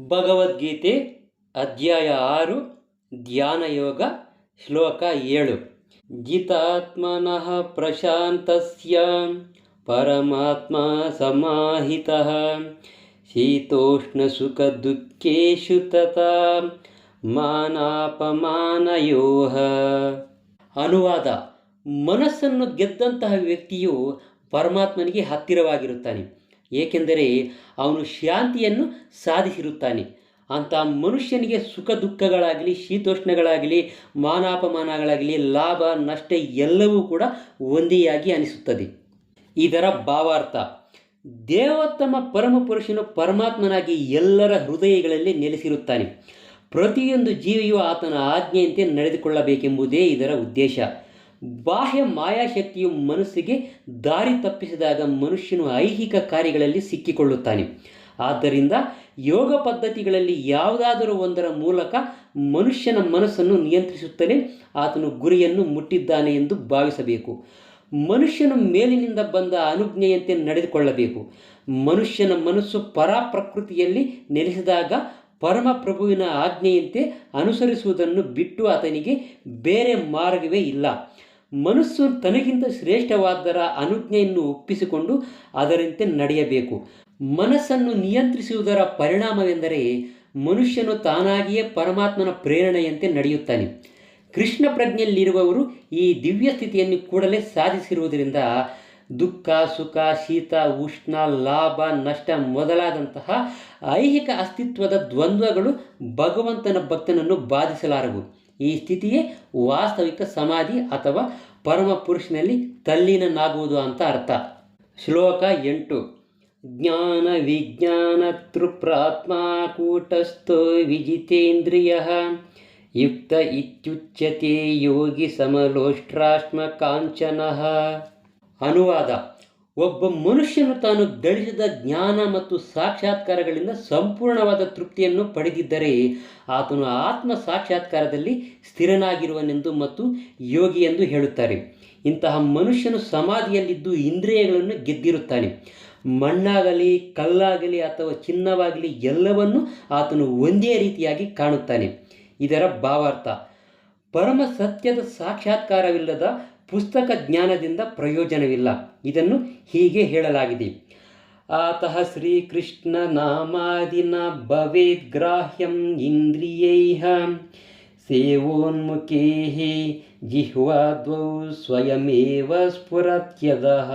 ಭಗವದ್ಗೀತೆ ಅಧ್ಯಾಯ ಆರು ಧ್ಯಾನಯೋಗ ಶ್ಲೋಕ ಏಳು. ಜಿತಾತ್ಮನಃ ಪ್ರಶಾಂತಸ್ಯ, ಪರಮಾತ್ಮ ಸಮಾಹಿತಃ. ಶೀತೋಷ್ಣಸುಖದುಃಖೇಷು ತಥಾ ಮಾನಾಪಮಾನಯೋಹ ಅನುವಾದ, ಮನಸ್ಸನ್ನು ಗೆದ್ದಂತಹ ವ್ಯಕ್ತಿಯು ಪರಮಾತ್ಮನಿಗೆ ಹತ್ತಿರವಾಗಿರುತ್ತಾನೆ. ಏಕೆಂದರೆ ಅವನು ಶಾಂತಿಯನ್ನು ಸಾಧಿಸಿರುತ್ತಾನೆ. ಅಂಥ ಮನುಷ್ಯನಿಗೆ ಸುಖ ದುಃಖಗಳಾಗಲಿ, ಶೀತೋಷ್ಣಗಳಾಗಲಿ, ಮಾನಾಪಮಾನಗಳಾಗಲಿ, ಲಾಭ, ನಷ್ಟ ಎಲ್ಲವೂ ಕೂಡ ಒಂದೇಯಾಗಿ ಅನಿಸುತ್ತದೆ. ಇದರ ಭಾವಾರ್ಥ, ದೇವೋತ್ತಮ ಪರಮಪುರುಷನು ಪರಮಾತ್ಮನಾಗಿ ಎಲ್ಲರ ಹೃದಯಗಳಲ್ಲಿ ನೆಲೆಸಿರುತ್ತಾನೆ. ಪ್ರತಿಯೊಂದು ಜೀವಿಯು ಆತನ ಆಜ್ಞೆಯಂತೆ ನಡೆದುಕೊಳ್ಳಬೇಕೆಂಬುದೇ ಇದರ ಉದ್ದೇಶ. ಬಾಹ್ಯ ಮಾಯಾಶಕ್ತಿಯು ಮನಸ್ಸಿಗೆ ದಾರಿ ತಪ್ಪಿಸಿದಾಗ ಮನುಷ್ಯನು ಐಹಿಕ ಕಾರ್ಯಗಳಲ್ಲಿ ಸಿಕ್ಕಿಕೊಳ್ಳುತ್ತಾನೆ. ಆದ್ದರಿಂದ ಯೋಗ ಪದ್ಧತಿಗಳಲ್ಲಿ ಯಾವುದಾದರೂ ಒಂದರ ಮೂಲಕ ಮನುಷ್ಯನ ಮನಸ್ಸನ್ನು ನಿಯಂತ್ರಿಸುತ್ತಲೇ ಆತನು ಗುರಿಯನ್ನು ಮುಟ್ಟಿದ್ದಾನೆ ಎಂದು ಭಾವಿಸಬೇಕು. ಮನುಷ್ಯನು ಮೇಲಿನಿಂದ ಬಂದ ಅನುಜ್ಞೆಯಂತೆ ನಡೆದುಕೊಳ್ಳಬೇಕು. ಮನುಷ್ಯನ ಮನಸ್ಸು ಪರಾಪ್ರಕೃತಿಯಲ್ಲಿ ನೆಲೆಸಿದಾಗ ಪರಮಪ್ರಭುವಿನ ಆಜ್ಞೆಯಂತೆ ಅನುಸರಿಸುವುದನ್ನು ಬಿಟ್ಟು ಆತನಿಗೆ ಬೇರೆ ಮಾರ್ಗವೇ ಇಲ್ಲ. ಮನಸ್ಸು ತನಗಿಂತ ಶ್ರೇಷ್ಠವಾದರ ಅನುಜ್ಞೆಯನ್ನು ಒಪ್ಪಿಸಿಕೊಂಡು ಅದರಂತೆ ನಡೆಯಬೇಕು. ಮನಸ್ಸನ್ನು ನಿಯಂತ್ರಿಸುವುದರ ಪರಿಣಾಮವೆಂದರೆ ಮನುಷ್ಯನು ತಾನಾಗಿಯೇ ಪರಮಾತ್ಮನ ಪ್ರೇರಣೆಯಂತೆ ನಡೆಯುತ್ತಾನೆ. ಕೃಷ್ಣ ಪ್ರಜ್ಞೆಯಲ್ಲಿರುವವರು ಈ ದಿವ್ಯ ಸ್ಥಿತಿಯನ್ನು ಕೂಡಲೇ ಸಾಧಿಸಿರುವುದರಿಂದ ದುಃಖ, ಸುಖ, ಶೀತ, ಉಷ್ಣ, ಲಾಭ, ನಷ್ಟ ಮೊದಲಾದಂತಹ ಐಹಿಕ ಅಸ್ತಿತ್ವದ ದ್ವಂದ್ವಗಳು ಭಗವಂತನ ಭಕ್ತನನ್ನು ಬಾಧಿಸಲಾರವು. ಈ ಸ್ಥಿತಿಯೇ ವಾಸ್ತವಿಕ ಸಮಾಧಿ ಅಥವಾ ಪರಮ ಪುರುಷನಲ್ಲಿ ತಲ್ಲೀನನಾಗುವುದು ಅಂತ ಅರ್ಥ. ಶ್ಲೋಕ ಎಂಟು. ಜ್ಞಾನ ವಿಜ್ಞಾನ ತೃಪ್ರಾತ್ಮ ಕೂಟಸ್ಥ ವಿಜಿತೇಂದ್ರಿಯ. ಯುಕ್ತ ಇತ್ಯುಚ್ಯತೆ ಯೋಗಿ ಸಮಲೋಷ್ಟ್ರಾಶ್ಮ ಕಾಂಚನಃ ಅನುವಾದ. ಒಬ್ಬ ಮನುಷ್ಯನು ತಾನು ಗಳಿಸಿದ ಜ್ಞಾನ ಮತ್ತು ಸಾಕ್ಷಾತ್ಕಾರಗಳಿಂದ ಸಂಪೂರ್ಣವಾದ ತೃಪ್ತಿಯನ್ನು ಪಡೆದಿದ್ದರೆ, ಆತನು ಆತ್ಮ ಸಾಕ್ಷಾತ್ಕಾರದಲ್ಲಿ ಸ್ಥಿರನಾಗಿರುವನೆಂದು ಮತ್ತು ಯೋಗಿ ಎಂದು ಹೇಳುತ್ತಾರೆ. ಇಂತಹ ಮನುಷ್ಯನು ಸಮಾಧಿಯಲ್ಲಿದ್ದು ಇಂದ್ರಿಯಗಳನ್ನು ಗೆದ್ದಿರುತ್ತಾನೆ. ಮಣ್ಣಾಗಲಿ, ಕಲ್ಲಾಗಲಿ ಅಥವಾ ಚಿನ್ನವಾಗಲಿ ಎಲ್ಲವನ್ನೂ ಆತನು ಒಂದೇ ರೀತಿಯಾಗಿ ಕಾಣುತ್ತಾನೆ. ಇದರ ಭಾವಾರ್ಥ ಪರಮ ಸತ್ಯದ ಸಾಕ್ಷಾತ್ಕಾರವಿಲ್ಲದ ಪುಸ್ತಕ ಜ್ಞಾನದಿಂದ ಪ್ರಯೋಜನವಿಲ್ಲ. ಇದನ್ನು ಹೀಗೆ ಹೇಳಲಾಗಿದೆ. ಆತಃ ಶ್ರೀಕೃಷ್ಣ ನಾಮಾದಿನ ಭವೇದ್ ಗ್ರಾಹ್ಯಂ ಇಂದ್ರಿಯೈಹ ಸೇವೋನ್ಮುಖೇ ಜಿಹ್ವಾದ್ವೌ ಸ್ವಯಮೇವ ಸ್ಫುರತ್ಯದಃ.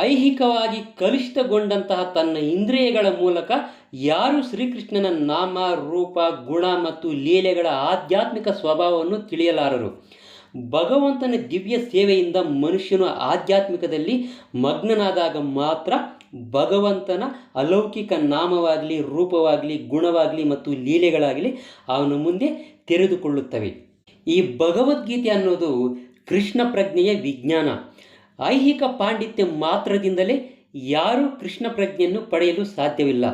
ಐಹಿಕವಾಗಿ ಕಲುಷಿತಗೊಂಡಂತಹ ತನ್ನ ಇಂದ್ರಿಯಗಳ ಮೂಲಕ ಯಾರು ಶ್ರೀಕೃಷ್ಣನ ನಾಮ, ರೂಪ, ಗುಣ ಮತ್ತು ಲೀಲೆಗಳ ಆಧ್ಯಾತ್ಮಿಕ ಸ್ವಭಾವವನ್ನು ತಿಳಿಯಲಾರರು. ಭಗವಂತನ ದಿವ್ಯ ಸೇವೆಯಿಂದ ಮನುಷ್ಯನು ಆಧ್ಯಾತ್ಮಿಕದಲ್ಲಿ ಮಗ್ನನಾದಾಗ ಮಾತ್ರ ಭಗವಂತನ ಅಲೌಕಿಕ ನಾಮವಾಗಲಿ, ರೂಪವಾಗಲಿ, ಗುಣವಾಗಲಿ ಮತ್ತು ಲೀಲೆಗಳಾಗಲಿ ಅವನ ಮುಂದೆ ತೆರೆದುಕೊಳ್ಳುತ್ತವೆ. ಈ ಭಗವದ್ಗೀತೆ ಅನ್ನೋದು ಕೃಷ್ಣ ಪ್ರಜ್ಞೆಯ ವಿಜ್ಞಾನ. ಐಹಿಕ ಪಾಂಡಿತ್ಯ ಮಾತ್ರದಿಂದಲೇ ಯಾರೂ ಕೃಷ್ಣ ಪ್ರಜ್ಞೆಯನ್ನು ಪಡೆಯಲು ಸಾಧ್ಯವಿಲ್ಲ.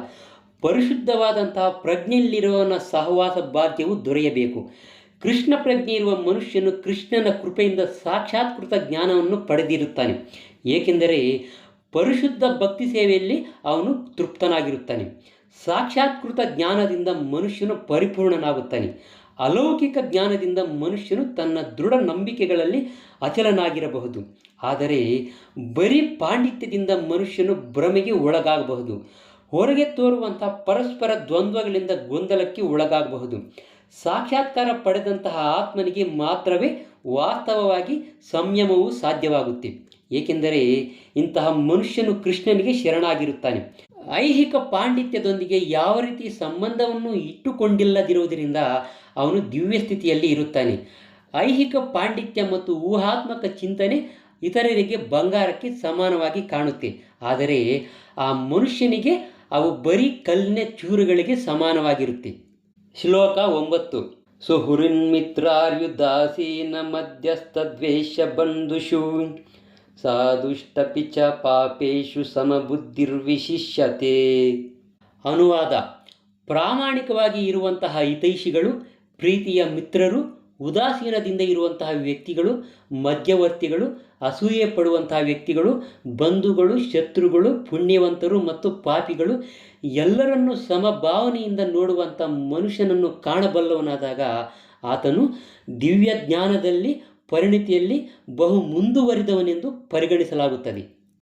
ಪರಿಶುದ್ಧವಾದಂತಹ ಪ್ರಜ್ಞೆಯಲ್ಲಿರುವವನ ಸಹವಾಸ ಭಾಗ್ಯವು ದೊರೆಯಬೇಕು. ಕೃಷ್ಣ ಪ್ರಜ್ಞೆ ಇರುವ ಮನುಷ್ಯನು ಕೃಷ್ಣನ ಕೃಪೆಯಿಂದ ಸಾಕ್ಷಾತ್ಕೃತ ಜ್ಞಾನವನ್ನು ಪಡೆದಿರುತ್ತಾನೆ. ಏಕೆಂದರೆ ಪರಿಶುದ್ಧ ಭಕ್ತಿ ಸೇವೆಯಲ್ಲಿ ಅವನು ತೃಪ್ತನಾಗಿರುತ್ತಾನೆ. ಸಾಕ್ಷಾತ್ಕೃತ ಜ್ಞಾನದಿಂದ ಮನುಷ್ಯನು ಪರಿಪೂರ್ಣನಾಗುತ್ತಾನೆ. ಅಲೌಕಿಕ ಜ್ಞಾನದಿಂದ ಮನುಷ್ಯನು ತನ್ನ ದೃಢ ನಂಬಿಕೆಗಳಲ್ಲಿ ಅಚಲನಾಗಿರಬಹುದು. ಆದರೆ ಬರೀ ಪಾಂಡಿತ್ಯದಿಂದ ಮನುಷ್ಯನು ಭ್ರಮೆಗೆ ಒಳಗಾಗಬಹುದು. ಹೊರಗೆ ತೋರುವಂಥ ಪರಸ್ಪರ ದ್ವಂದ್ವಗಳಿಂದ ಗೊಂದಲಕ್ಕೆ ಒಳಗಾಗಬಹುದು. ಸಾಕ್ಷಾತ್ಕಾರ ಪಡೆದಂತಹ ಆತ್ಮನಿಗೆ ಮಾತ್ರವೇ ವಾಸ್ತವವಾಗಿ ಸಂಯಮವು ಸಾಧ್ಯವಾಗುತ್ತೆ. ಏಕೆಂದರೆ ಇಂತಹ ಮನುಷ್ಯನು ಕೃಷ್ಣನಿಗೆ ಶರಣಾಗಿರುತ್ತಾನೆ. ಐಹಿಕ ಪಾಂಡಿತ್ಯದೊಂದಿಗೆ ಯಾವ ರೀತಿ ಸಂಬಂಧವನ್ನು ಇಟ್ಟುಕೊಂಡಿಲ್ಲದಿರುವುದರಿಂದ ಅವನು ದಿವ್ಯ ಸ್ಥಿತಿಯಲ್ಲಿ ಇರುತ್ತಾನೆ. ಐಹಿಕ ಪಾಂಡಿತ್ಯ ಮತ್ತು ಊಹಾತ್ಮಕ ಚಿಂತನೆ ಇತರರಿಗೆ ಬಂಗಾರಕ್ಕೆ ಸಮಾನವಾಗಿ ಕಾಣುತ್ತೆ. ಆದರೆ ಆ ಮನುಷ್ಯನಿಗೆ ಅವು ಬರೀ ಕಲ್ಲಿನ ಚೂರುಗಳಿಗೆ ಸಮಾನವಾಗಿರುತ್ತೆ. ಶ್ಲೋಕ ಒಂಬತ್ತು. ಸುಹುರಿನ್ಮಿತ್ರಾರ್ಯುದಾಸೀನ ಮಧ್ಯಸ್ಥದ್ವೇಷ ಬಂಧುಷು ಸಾಧುಷ್ಟಪಿ ಚ ಪಾಪೇಶು ಸಮಬುದ್ಧಿರ್ವಿಶಿಷ್ಯತೆ. ಅನುವಾದ. ಪ್ರಾಮಾಣಿಕವಾಗಿ ಇರುವಂತಹ ಹಿತೈಷಿಗಳು, ಪ್ರೀತಿಯ ಮಿತ್ರರು, ಉದಾಸೀನದಿಂದ ಇರುವಂತಹ ವ್ಯಕ್ತಿಗಳು, ಮಧ್ಯವರ್ತಿಗಳು, ಅಸೂಯೆ ಪಡುವಂತಹ ವ್ಯಕ್ತಿಗಳು, ಬಂಧುಗಳು, ಶತ್ರುಗಳು, ಪುಣ್ಯವಂತರು ಮತ್ತು ಪಾಪಿಗಳು, ಎಲ್ಲರನ್ನೂ ಸಮಭಾವನೆಯಿಂದ ನೋಡುವಂಥ ಮನುಷ್ಯನನ್ನು ಕಾಣಬಲ್ಲವನಾದಾಗ ಆತನು ದಿವ್ಯ ಜ್ಞಾನದಲ್ಲಿ ಪರಿಣಿತಿಯಲ್ಲಿ ಬಹು ಮುಂದುವರಿದವನೆಂದು ಪರಿಗಣಿಸಲಾಗುತ್ತದೆ.